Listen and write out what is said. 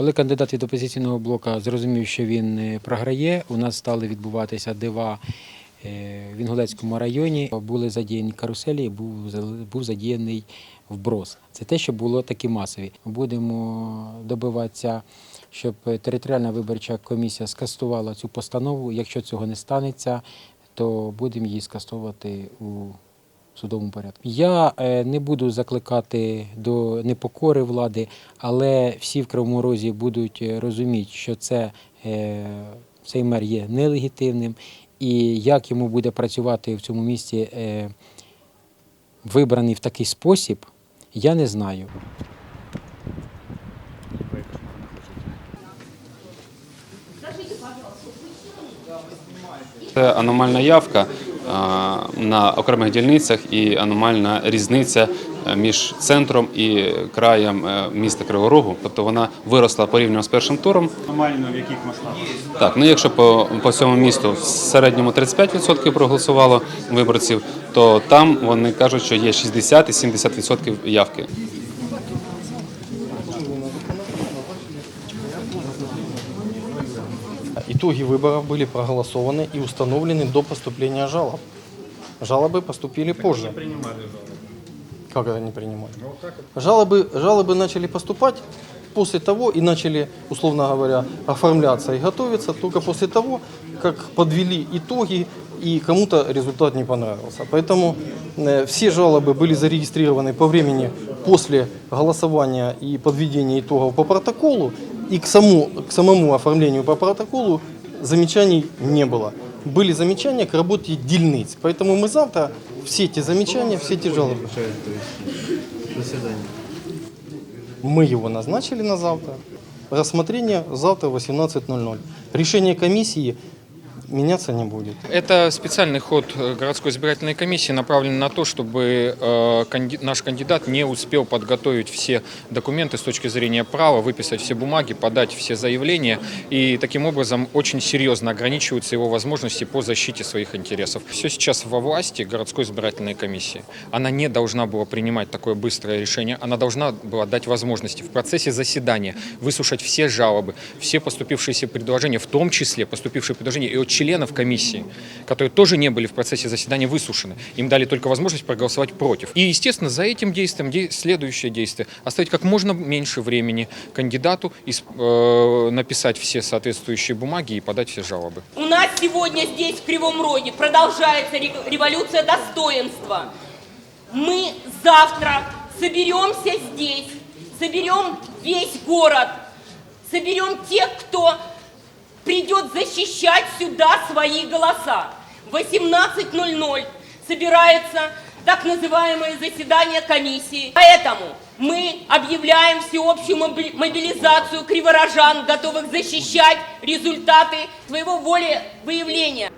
Коли кандидат від опозиційного блоку зрозумів, що він е, програє, у нас стали відбуватися дива е, в Інгулецькому районі. Були задіяні каруселі, був, був задіяний вброс. Це те, що було такі масові. Будемо добиватися, щоб територіальна виборча комісія скастувала цю постанову. Якщо цього не станеться, то будемо її скастовувати у судовому порядку. Я е, не буду закликати до непокори влади, але всі в Кривому Розі будуть е, розуміти, що це, е, цей мер є нелегітимним, і як йому буде працювати в цьому місті вибраний в такий спосіб, я не знаю. Це аномальна явка на окремих дільницях і аномальна різниця е, між центром і краєм е, міста Кривого Рогу. Тобто вона виросла порівняно з першим туром. Нормально в яких масштабах? Так, ну якщо по, по всьому місту в середньому 35% проголосувало виборців, то там вони кажуть, що є 60 і 70% явки. Итоги выборов были проголосованы и установлены до поступления жалоб. Жалобы поступили позже. Как это не принимали? Жалобы, жалобы начали поступать после того и начали, условно говоря, оформляться и готовиться только после того, как подвели итоги и кому-то результат не понравился. Поэтому э, все жалобы были зарегистрированы по времени после голосования и подведения итогов по протоколу, и к, саму, к самому оформлению по протоколу замечаний не было. Были замечания к работе дельниц. Поэтому мы завтра все эти замечания, все эти жалобы. Мы его назначили на завтра. Рассмотрение завтра в 18.00. Решение комиссии меняться не будет. Это специальный ход э, городской избирательной комиссии, направленный на то, чтобы э, наш кандидат не успел подготовить все документы с точки зрения права, выписать все бумаги, подать все заявления. И таким образом очень серьезно ограничиваются его возможности по защите своих интересов. Все сейчас во власти городской избирательной комиссии. Она не должна была принимать такое быстрое решение. Она должна была дать возможности в процессе заседания выслушать все жалобы, все поступившиеся предложения, в том числе поступившие предложения и от членов комиссии, которые тоже не были в процессе заседания выслушаны. Им дали только возможность проголосовать против. И, естественно, за этим действием де- следующее действие – оставить как можно меньше времени кандидату э, написать все соответствующие бумаги и подать все жалобы. У нас сегодня здесь, в Кривом Роге, продолжается ре- революция достоинства. Мы завтра соберемся здесь, соберем весь город, соберем тех, кто защищать сюда свои голоса. В 18.00 собирается так называемое заседание комиссии. Поэтому мы объявляем всеобщую моби- мобилизацию криворожан, готовых защищать результаты своего волевыявления.